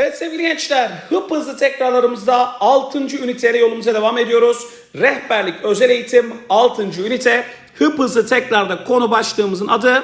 Evet sevgili gençler, hıp hızlı tekrarlarımızda 6. üniteyle yolumuza devam ediyoruz. Rehberlik özel eğitim 6. ünite. Hıp hızlı tekrarda konu başlığımızın adı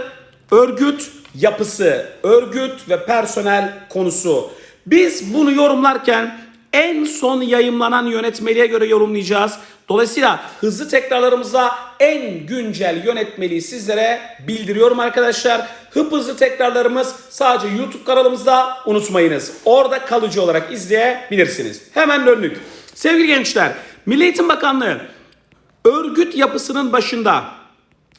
örgüt yapısı, örgüt ve personel konusu. Biz bunu yorumlarken en son yayımlanan yönetmeliğe göre yorumlayacağız. Dolayısıyla hızlı tekrarlarımızda en güncel yönetmeliği sizlere bildiriyorum arkadaşlar. Hıp hızlı tekrarlarımız sadece YouTube kanalımızda unutmayınız. Orada kalıcı olarak izleyebilirsiniz. Hemen döndük. Sevgili gençler, Milli Eğitim Bakanlığı örgüt yapısının başında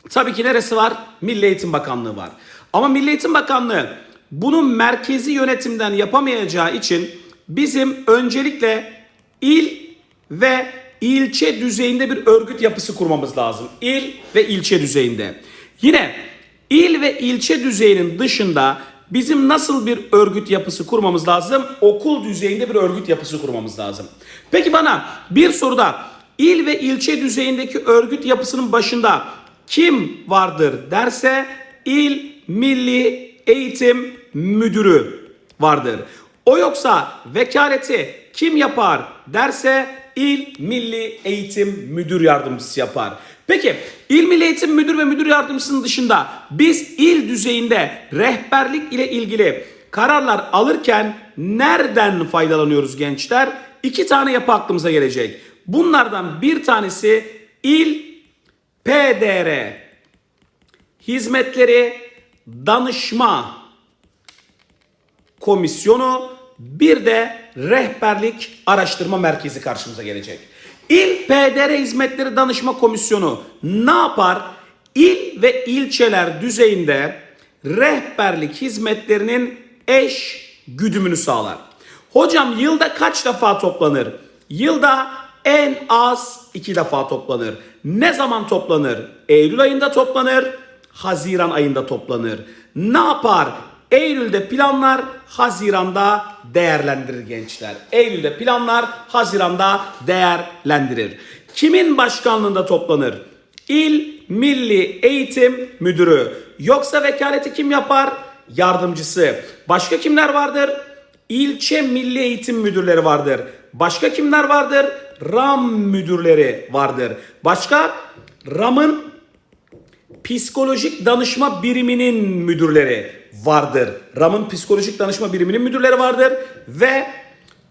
tabii ki neresi var? Milli Eğitim Bakanlığı var. Ama Milli Eğitim Bakanlığı bunu merkezi yönetimden yapamayacağı için bizim öncelikle il ve ilçe düzeyinde bir örgüt yapısı kurmamız lazım. İl ve ilçe düzeyinde. Yine il ve ilçe düzeyinin dışında bizim nasıl bir örgüt yapısı kurmamız lazım? Okul düzeyinde bir örgüt yapısı kurmamız lazım. Peki bana bir soruda il ve ilçe düzeyindeki örgüt yapısının başında kim vardır derse il milli eğitim müdürü vardır. O yoksa vekaleti kim yapar derse il milli eğitim müdür yardımcısı yapar. Peki il milli eğitim müdür ve müdür yardımcısının dışında biz il düzeyinde rehberlik ile ilgili kararlar alırken nereden faydalanıyoruz gençler? İki tane yapı aklımıza gelecek. Bunlardan bir tanesi il PDR hizmetleri danışma komisyonu bir de rehberlik araştırma merkezi karşımıza gelecek. İl PDR Hizmetleri Danışma Komisyonu ne yapar? İl ve ilçeler düzeyinde rehberlik hizmetlerinin eş güdümünü sağlar. Hocam yılda kaç defa toplanır? Yılda en az iki defa toplanır. Ne zaman toplanır? Eylül ayında toplanır, Haziran ayında toplanır. Ne yapar? Eylül'de planlar, Haziran'da değerlendirir gençler. Eylül'de planlar, Haziran'da değerlendirir. Kimin başkanlığında toplanır? İl Milli Eğitim Müdürü. Yoksa vekaleti kim yapar? Yardımcısı. Başka kimler vardır? İlçe Milli Eğitim Müdürleri vardır. Başka kimler vardır? RAM müdürleri vardır. Başka RAM'ın psikolojik danışma biriminin müdürleri vardır. RAM'ın psikolojik danışma biriminin müdürleri vardır ve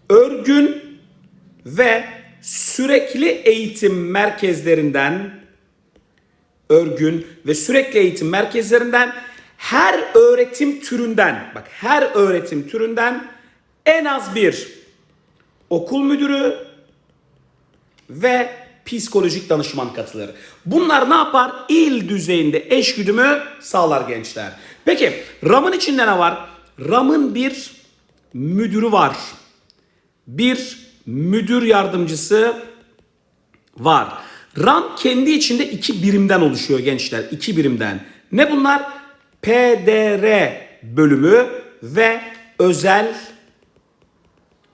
örgün ve sürekli eğitim merkezlerinden örgün ve sürekli eğitim merkezlerinden her öğretim türünden bak her öğretim türünden en az bir okul müdürü ve psikolojik danışman katılır. Bunlar ne yapar? İl düzeyinde eş güdümü sağlar gençler. Peki RAM'ın içinde ne var? RAM'ın bir müdürü var. Bir müdür yardımcısı var. RAM kendi içinde iki birimden oluşuyor gençler. iki birimden. Ne bunlar? PDR bölümü ve özel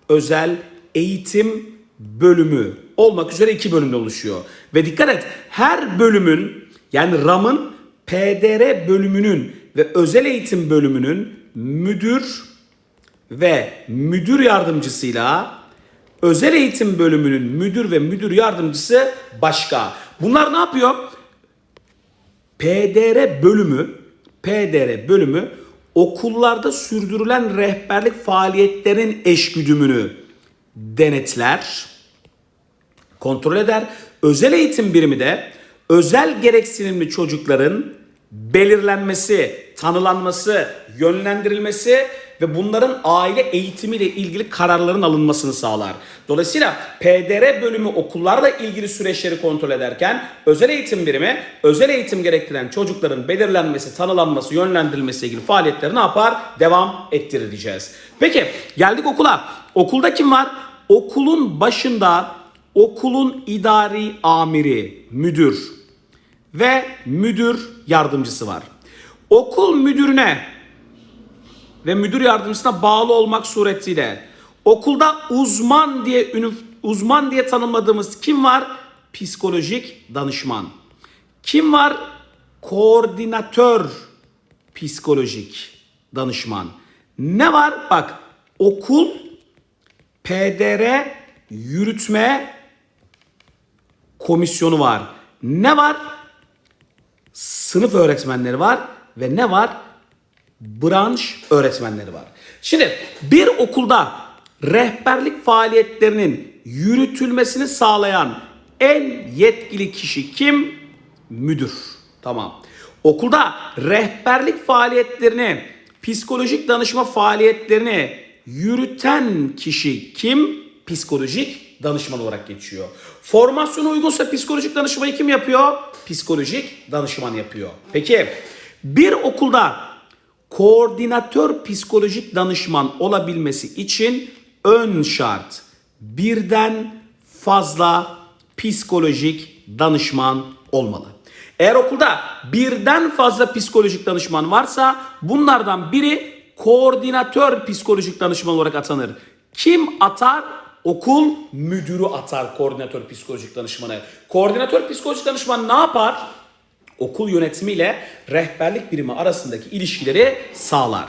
özel eğitim bölümü olmak üzere iki bölümden oluşuyor. Ve dikkat et her bölümün yani RAM'ın PDR bölümünün ve özel eğitim bölümünün müdür ve müdür yardımcısıyla özel eğitim bölümünün müdür ve müdür yardımcısı başka. Bunlar ne yapıyor? PDR bölümü PDR bölümü okullarda sürdürülen rehberlik faaliyetlerinin eşgüdümünü denetler, kontrol eder. Özel eğitim birimi de özel gereksinimli çocukların belirlenmesi, tanılanması, yönlendirilmesi ve bunların aile eğitimiyle ilgili kararların alınmasını sağlar. Dolayısıyla PDR bölümü okullarla ilgili süreçleri kontrol ederken özel eğitim birimi özel eğitim gerektiren çocukların belirlenmesi, tanılanması, yönlendirilmesi ilgili faaliyetleri ne yapar? Devam ettirir diyeceğiz. Peki geldik okula. Okulda kim var? Okulun başında okulun idari amiri, müdür ve müdür yardımcısı var. Okul müdürüne ve müdür yardımcısına bağlı olmak suretiyle okulda uzman diye uzman diye tanımladığımız kim var? Psikolojik danışman. Kim var? Koordinatör psikolojik danışman. Ne var? Bak okul PDR yürütme komisyonu var. Ne var? Sınıf öğretmenleri var ve ne var? Branş öğretmenleri var. Şimdi bir okulda rehberlik faaliyetlerinin yürütülmesini sağlayan en yetkili kişi kim? Müdür. Tamam. Okulda rehberlik faaliyetlerini, psikolojik danışma faaliyetlerini yürüten kişi kim? Psikolojik danışman olarak geçiyor. Formasyona uygunsa psikolojik danışmayı kim yapıyor? Psikolojik danışman yapıyor. Peki bir okulda koordinatör psikolojik danışman olabilmesi için ön şart birden fazla psikolojik danışman olmalı. Eğer okulda birden fazla psikolojik danışman varsa bunlardan biri koordinatör psikolojik danışman olarak atanır. Kim atar? Okul müdürü atar koordinatör psikolojik danışmanı. Koordinatör psikolojik danışman ne yapar? okul yönetimiyle rehberlik birimi arasındaki ilişkileri sağlar.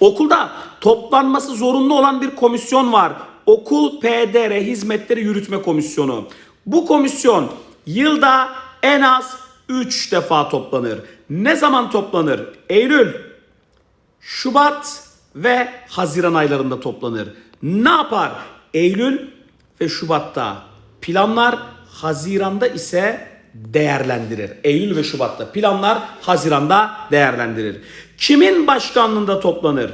Okulda toplanması zorunlu olan bir komisyon var. Okul PDR Hizmetleri Yürütme Komisyonu. Bu komisyon yılda en az 3 defa toplanır. Ne zaman toplanır? Eylül, Şubat ve Haziran aylarında toplanır. Ne yapar? Eylül ve Şubat'ta planlar, Haziran'da ise değerlendirir. Eylül ve Şubat'ta planlar, Haziran'da değerlendirir. Kimin başkanlığında toplanır?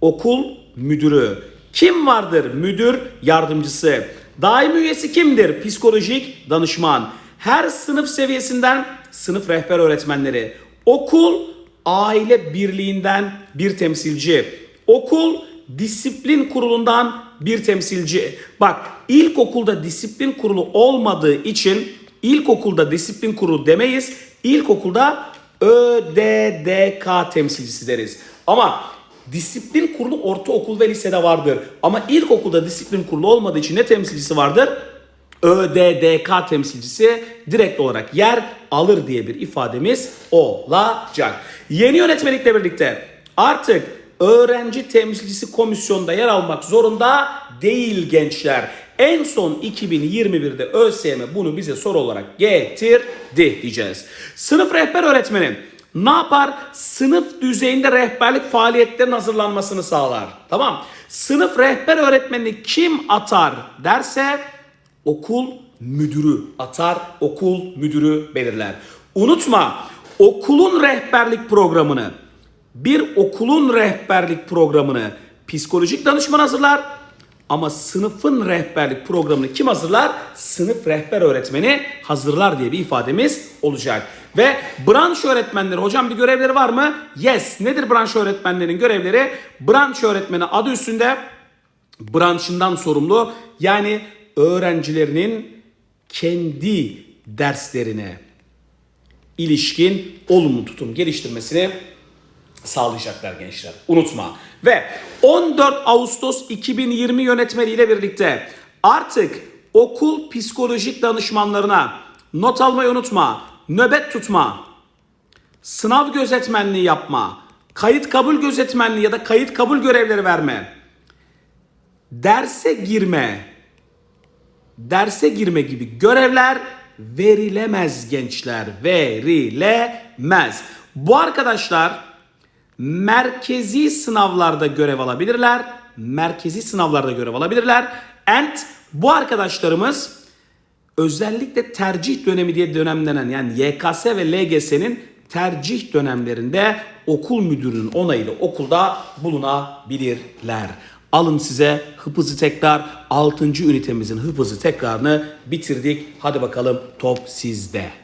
Okul müdürü. Kim vardır? Müdür yardımcısı. Daimi üyesi kimdir? Psikolojik danışman. Her sınıf seviyesinden sınıf rehber öğretmenleri. Okul aile birliğinden bir temsilci. Okul disiplin kurulundan bir temsilci. Bak ilkokulda disiplin kurulu olmadığı için ilkokulda disiplin kurulu demeyiz. İlkokulda ÖDDK temsilcisi deriz. Ama disiplin kurulu ortaokul ve lisede vardır. Ama ilkokulda disiplin kurulu olmadığı için ne temsilcisi vardır? ÖDDK temsilcisi direkt olarak yer alır diye bir ifademiz olacak. Yeni yönetmelikle birlikte artık öğrenci temsilcisi komisyonda yer almak zorunda değil gençler. En son 2021'de ÖSYM bunu bize soru olarak getirdi diyeceğiz. Sınıf rehber öğretmeni ne yapar? Sınıf düzeyinde rehberlik faaliyetlerinin hazırlanmasını sağlar. Tamam. Sınıf rehber öğretmenini kim atar derse okul müdürü atar, okul müdürü belirler. Unutma okulun rehberlik programını bir okulun rehberlik programını psikolojik danışman hazırlar ama sınıfın rehberlik programını kim hazırlar? Sınıf rehber öğretmeni hazırlar diye bir ifademiz olacak. Ve branş öğretmenleri hocam bir görevleri var mı? Yes. Nedir branş öğretmenlerin görevleri? Branş öğretmeni adı üstünde branşından sorumlu. Yani öğrencilerinin kendi derslerine ilişkin olumlu tutum geliştirmesini sağlayacaklar gençler. Unutma. Ve 14 Ağustos 2020 yönetmeliğiyle birlikte artık okul psikolojik danışmanlarına not almayı unutma, nöbet tutma, sınav gözetmenliği yapma, kayıt kabul gözetmenliği ya da kayıt kabul görevleri verme, derse girme, derse girme gibi görevler verilemez gençler. Verilemez. Bu arkadaşlar merkezi sınavlarda görev alabilirler. Merkezi sınavlarda görev alabilirler. And bu arkadaşlarımız özellikle tercih dönemi diye dönemlenen yani YKS ve LGS'nin tercih dönemlerinde okul müdürünün onayıyla okulda bulunabilirler. Alın size hıpızı tekrar 6. ünitemizin hıpızı tekrarını bitirdik. Hadi bakalım top sizde.